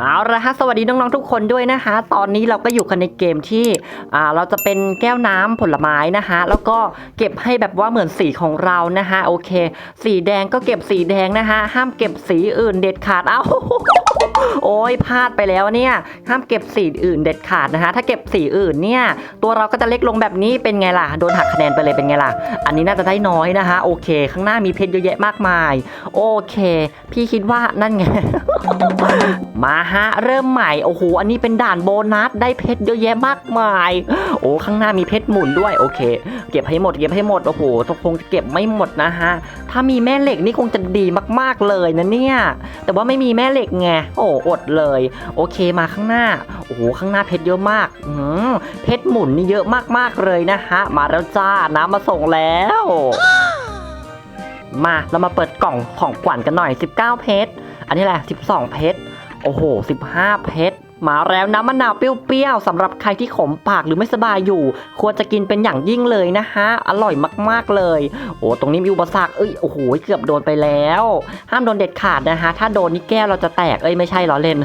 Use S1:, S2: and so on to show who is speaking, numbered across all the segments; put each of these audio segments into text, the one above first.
S1: เอาละฮะสวัสดีน้องๆทุกคนด้วยนะคะ ตอนนี้เราก็อยู่กันในเกมที่อ่าเราจะเป็นแก้วน้ำผลไม้นะคะแล้วก็เก็บให้แบบว่าเหมือนสีของเรานะคะโอเค สีแดงก็เก็บสีแดงนะคะห้ามเก็บสีอื่นเด็ดขาดเอ้า โอ้ยพลาดไปแล้วเนี่ย ห้ามเก็บสีอื่นเด็ดขาดนะคะ ถ้าเก็บสีอื่นเนี่ย ตัวเราก็จะเล็กลงแบบนี้เป็นไงล่ะ โดนหักคะแนนไปเลยเป็นไงล่ะ อันนี้น่าจะได้น้อยนะคะ โอเค ข้างหน้ามีเพชรเยอะแยะมากมาย โอเค พี่คิดว่านั่นไง มาฮะ เริ่มใหม่ โอ้โห อันนี้เป็นด่านโบนัส ได้เพชรเยอะแยะมากมาย โอ้ ข้างหน้ามีเพชรหมุนด้วย โอเค เก็บให้หมด เก็บให้หมด โอ้โหคงจะเก็บไม่หมดนะฮะ ถ้ามีแม่เหล็กนี่คงจะดีมากๆเลยนะเนี่ย แต่ว่าไม่มีแม่เหล็กไง โอ้อดเลย โอเคมาข้างหน้า โอ้โห ข้างหน้าเพชรเยอะมากอืเพชรหมุนนี่เยอะมากๆเลยนะฮะ มาแล้วจ้า น้ำมาส่งแล้วมาเรามาเปิดกล่องของขวัญกันหน่อย 19 เพชร อันนี้แหละ 12 เพชร โอ้โห 15 เพชร มาแล้วน้ำมะนาวเปรี้ยวๆสำหรับใครที่ขมปากหรือไม่สบายอยู่ ควรจะกินเป็นอย่างยิ่งเลยนะฮะ อร่อยมากๆเลย โอ้ตรงนี้มีอุปสรรคเอ้ยโอ้โหเกือบโดนไปแล้ว ห้ามโดนเด็ดขาดนะฮะ ถ้าโดนนี่แก้วเราจะแตกเอ้ยไม่ใช่ล้อเล่น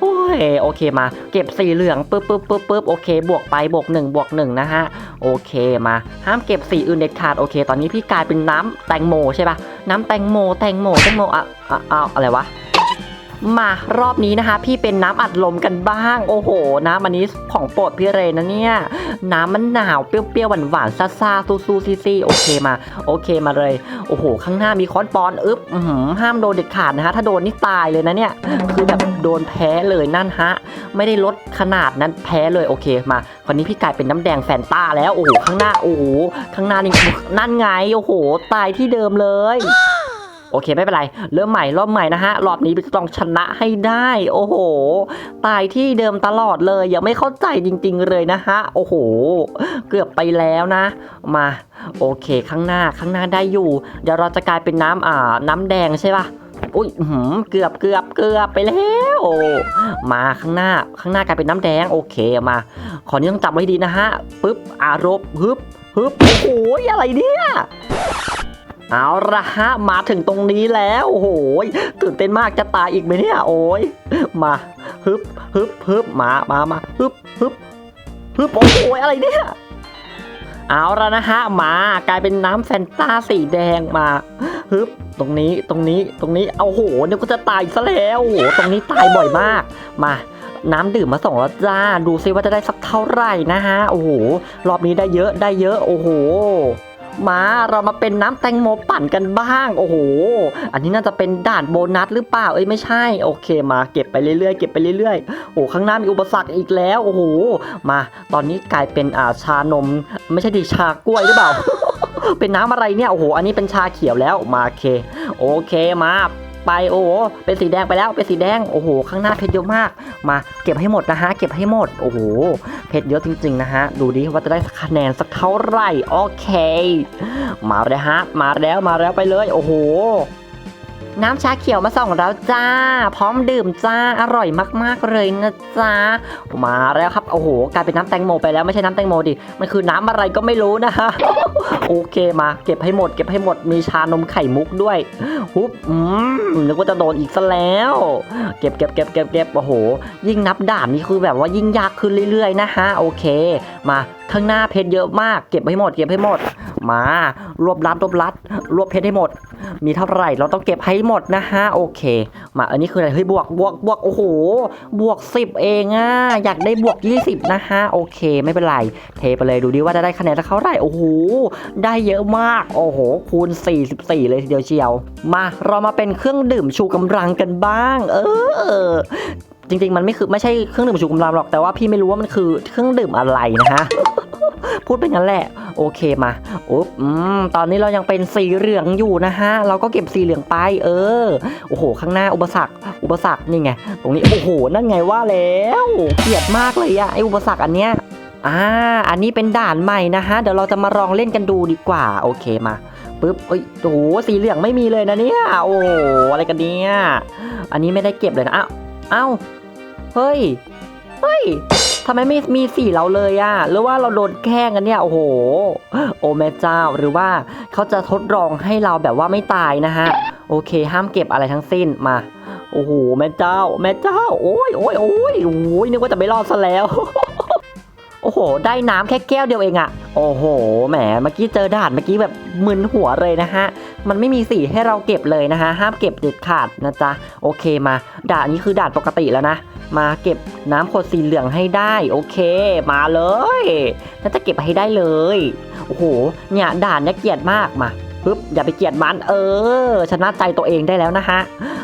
S1: โอ้ยโอเคมา เก็บสีเหลืองปึ๊บปึ๊บปึ๊บปึ๊บโอเค บวกไปบวกหนึ่งบวกหนึ่งนะฮะโอเคมาห้ามเก็บสีอื่นเด็ดขาดโอเค ตอนนี้พี่กลายเป็นน้ำแตงโมใช่ปะน้ำแตงโมแตงโมแตงโมอะอะอะไรวะ มารอบนี้นะคะ พี่เป็นน้ำอัดลมกันบ้าง โอ้โห น้ำอันนี้ของโปรดพี่เรนนะเนี่ย น้ำมันหนาวเปรี้ยวๆหวานๆซ่าๆซูๆซี่ๆโอเคมา โอเคมาเลย โอ้โห ข้างหน้ามีค้อนปอนอึ๊บห้ามโดนเด็ดขาดนะฮะถ้าโดนนี่ตายเลยนะเนี่ย คือแบบโดนแพ้เลยนั่นฮะ ไม่ได้ลดขนาดนั้นแพ้เลยโอเคมาคราวนี้พี่กลายเป็นน้ำแดงแฟนต้าแล้วโอ้โหข้างหน้าโอ้โหข้างหน้านี่นั่นไงโอ้โห ตายที่เดิมเลย โอเคไม่เป็นไร เริ่มใหม่รอบใหม่นะฮะ รอบนี้ต้องชนะให้ได้ โอ้โห ตายที่เดิมตลอดเลย ยังไม่เข้าใจจริง ๆ เลยนะฮะ โอ้โห เกือบไปแล้วนะ มาโอเคข้างหน้าข้างหน้าได้อยู่ เดี๋ยวเราจะกลายเป็นน้ำอ่า น้ำแดงใช่ปะอุ้ยหือเกือบเกือบเกือบไปแล้ว มาข้างหน้าข้างหน้ากลายเป็นน้ำแดงโอเคมา ขอนี้ต้องจับไว้ดีนะฮะปึ๊บอารบฮึบฮึบโอ้โหอะไรเนี่ย เอาละฮะมาถึงตรงนี้แล้วโอ้โหตื่นเต้นมากจะตายอีกไหมเนี่ยโอ้ยมาฮึบฮึบฮึบมามามาฮึบฮึบฮึบโอ้โหอะไรเนี่ยเอาละนะฮะมากลายเป็นน้ำแฟนตาสีแดงมาฮึบตรงนี้ตรงนี้ตรงนี้เอาโหเนี่ยก็จะตายซะแล้วโอ้โหตรงนี้ตายบ่อยมาก มาน้ำดื่มมาส่งแล้วจ้า ดูซิว่าจะได้สักเท่าไหร่นะฮะ โอ้โห รอบนี้ได้เยอะได้เยอะ โอ้โห มาเรามาเป็นน้ำแตงโมปั่นกันบ้าง โอ้โห อันนี้น่าจะเป็นด่านโบนัสหรือเปล่า เอ้ยไม่ใช่ โอเค มาเก็บไปเรื่อยๆ เก็บไปเรื่อยๆ โอ้ข้างหน้ามีอุปสรรคอีกแล้ว โอ้โห มา ตอนนี้กลายเป็นอ่าชานม ไม่ใช่ดิชากล้วยหรือเปล่า เป็นน้ำอะไรเนี่ย โอ้โห อันนี้เป็นชาเขียวแล้ว มาโอเค โอเคมา ไปโอ้โหเป็นสีแดงไปแล้วเป็นสีแดงโอ้โหข้างหน้าเพชรเยอะมาก มาเก็บให้หมดนะฮะเก็บให้หมดโอ้โหเพชรเยอะจริงๆนะฮะดูดิว่าจะได้คะแนนสักเท่าไหร่โอเค มาเลยฮะมาแล้วมาแล้วไปเลยโอ้โห น้ำชาเขียวมาส่งแล้วจ้า พร้อมดื่มจ้าอร่อยมากๆเลยนะจ๊ะมาแล้วครับโอ้โหกลายเป็นน้ำแตงโมไปแล้วไม่ใช่น้ำแตงโมดิมันคือน้ำอะไรก็ไม่รู้นะฮะโอเคมา เก็บให้หมด เก็บให้หมดมีชานมไข่มุกด้วยฮุบอืมนึกว่าจะโดนอีกซะแล้ว เก็บเก็บเก็บเก็บเก็บโอ้โห ยิ่งนับด่านนี่คือแบบว่ายิ่งยากขึ้นเรื่อยๆนะฮะโอเค มาข้างหน้าเพชรเยอะมาก เก็บให้หมด เก็บให้หมด มารวบรัดรวบรัด รวบเพชรให้หมด มีเท่าไหร่เราต้องเก็บให้หมดนะฮะโอเค มาอันนี้คืออะไรเฮ้ยบวกบวกบวกโอ้โหบวก 10 เองอะอยากได้บวก 20 นะฮะโอเคไม่เป็นไร เทไปเลยดูดิว่าจะได้คะแนนสักเท่าไหร่โอ้โหได้เยอะมากโอ้โหคูณ 44 เลยทีเดียวเชียว มาเรามาเป็นเครื่องดื่มชูกำลังกันบ้าง เออจริงๆ มันไม่คือไม่ใช่เครื่องดื่มชูกำลังหรอกแต่ว่าพี่ไม่รู้ว่ามันคือเครื่องดื่มอะไรนะฮะ พูดเป็นงั้นแหละ โอเคมาอุ๊บอืมตอนนี้เรายังเป็นสีเหลืองอยู่นะฮะ เราก็เก็บสีเหลืองไป เออ โอ้โห ข้างหน้าอุปสรรค อุปสรรคนี่ไง ตรงนี้ โอ้โห นั่นไงว่าแล้ว เกลียดมากเลยอะไออุปสรรคอันเนี้ย อ่า อันนี้เป็นด่านใหม่นะฮะ เดี๋ยวเราจะมาลองเล่นกันดูดีกว่า โอเคมาปึ๊บเอ้ยโอ้โห สีเหลืองไม่มีเลยนะเนี่ย โอ้โห อะไรกันเนี่ย อันนี้ไม่ได้เก็บเลยนะ อ้าว อ้าว เฮ้ย เฮ้ยำไมไม่มีสีเราเลยอะหรือว่าเราโดนแกล้งกันเนี่ยโอ้โห โอ้แม่เจ้าหรือว่าเขาจะทดลองให้เราแบบว่าไม่ตายนะฮะโอเค ห้ามเก็บอะไรทั้งสิ้นมาโอ้โหแม่เจ้า แม่เจ้า โอ้ยโอ้ยโอ้ยโอ้ยนึกว่าจะไม่รอดซะแล้ว โอ้โห ได้น้ำแค่แก้วเดียวเองอะ โอ้โห แหม เมื่อกี้เจอด่านเมื่อกี้แบบมึนหัวเลยนะฮะ มันไม่มีสีให้เราเก็บเลยนะฮะ ห้ามเก็บเด็ดขาดนะจ๊ะ โอเคมา ด่านนี้คือด่านปกติแล้วนะ มาเก็บน้ำขวดสีเหลืองให้ได้ โอเค มาเลยน่าจะเก็บให้ได้เลย โอ้โห เนี่ยด่านเนี่ยเกลียดมากมาปึ๊บอย่าไปเกลียดมัน เออ ชนะใจตัวเองได้แล้วนะฮะ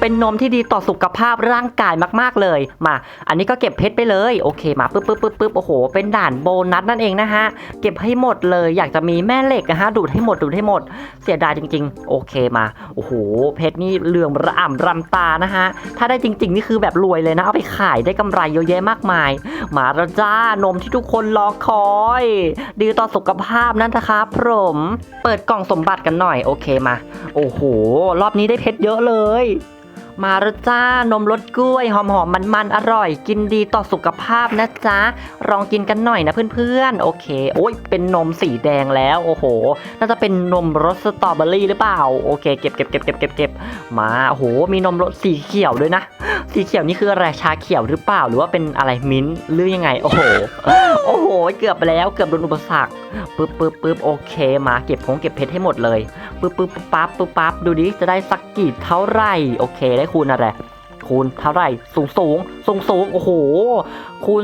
S1: เป็นนมที่ดีต่อสุขภาพร่างกายมากๆเลย มา อันนี้ก็เก็บเพชรไปเลยโอเคมาปึ๊บปึ๊บปึ๊บปึ๊บโอ้โห เป็นด่านโบนัสนั่นเองนะฮะเก็บให้หมดเลย อยากจะมีแม่เหล็กนะฮะดูดให้หมดดูดให้หมด เสียดายจริง ๆ โอเคมาโอ้โห เพชรนี่เหลืองระอ่ำรำตานะฮะถ้าได้จริง ๆ นี่คือแบบรวยเลยนะเอาไปขายได้กำไรเยอะแยะมากมาย มาแล้วจ้านมที่ทุกคนรอคอย ดีต่อสุขภาพนั่นนะครับผมเปิดกล่องสมบัติกันหน่อยโอเคมา โอ้โห รอบนี้ได้เพชรเยอะเลย มาแล้วจ้านมรสกล้วยหอมหอมมันๆอร่อย กินดีต่อสุขภาพนะจ๊ะลองกินกันหน่อยนะเพื่อนๆ โอเค โอ้ยเป็นนมสีแดงแล้วโอ้โห น่าจะเป็นนมรสสตรอเบอรี่หรือเปล่าโอเคเก็บเก็บเก็บเก็บเก็บเก็บมาโอ้โหมีนมรสสีเขียวด้วยนะ สีเขียวนี่คืออะไรชาเขียวหรือเปล่าหรือว่าเป็นอะไรมิ้นท์หรือยังไง โอ้โหโอ้โห เกือบแล้วเกือบโดนอุปสรรคปึ๊บปึ๊บปึ๊บโอเคมาเก็บของเก็บเพชรให้หมดเลยปึ๊บปึ๊บปึ๊บปั๊บปึ๊บปั๊บดูดิจะได้สักกี่เท่าไหร่โอเคได้คูณอะไร คูณเท่าไหร่ สูงสูงสูงสูงโอ้โห คูณ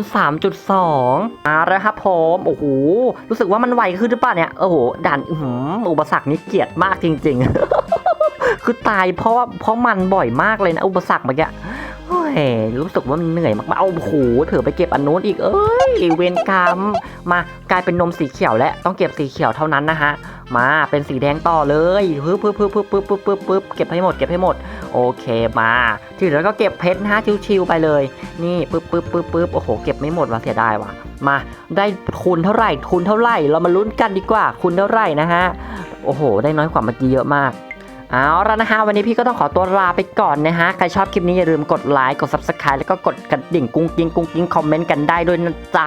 S1: 3.2มาแล้วครับผมโอ้โห รู้สึกว่ามันไวขึ้นหรือเปล่าเนี่ยโอ้โหด่านอืมอุปสรรคนี้เกลียดมากจริง ๆ คือตายเพราะเพราะมันบ่อยมากเลยนะอุปสรรคเมื่อกี้ ยรู้สึกว่ามันเหนื่อยมากๆเอาโอ้โหเถือไปเก็บอันนู้นอีกเอ้ยเวรกรรมมากลายเป็นนมสีเขียวแล้วต้องเก็บสีเขียวเท่านั้นนะฮะมาเป็นสีแดงต่อเลยปึ๊บปึ๊บปึ๊บปึ๊บปึ๊บปึ๊บปึ๊บปึ๊บเก็บให้หมดเก็บให้หมด โอเคมาที่เหลือก็เก็บเพชรนะฮะชิวๆไปเลย นี่ปึ๊บปึ๊บปึ๊บปึ๊บโอ้โหเก็บไม่หมดว่ะเสียดายว่ะมาได้คูณเท่าไหร่คูณเท่าไหร่ เรามาลุ้นกันดีกว่าคูณเท่าไหร่นะฮะโอ้โห ได้น้อยกว่าเมื่อกี้เยอะมาก เอาละนะฮะวันนี้พี่ก็ต้องขอตัวลาไปก่อนนะฮะใครชอบคลิปนี้อย่าลืมกดไลค์กด subscribe แล้วก็กดกระดิ่งกุ้งกิ้งกุ้งกิ้งคอมเมนต์กันได้ด้วยนะจ๊ะ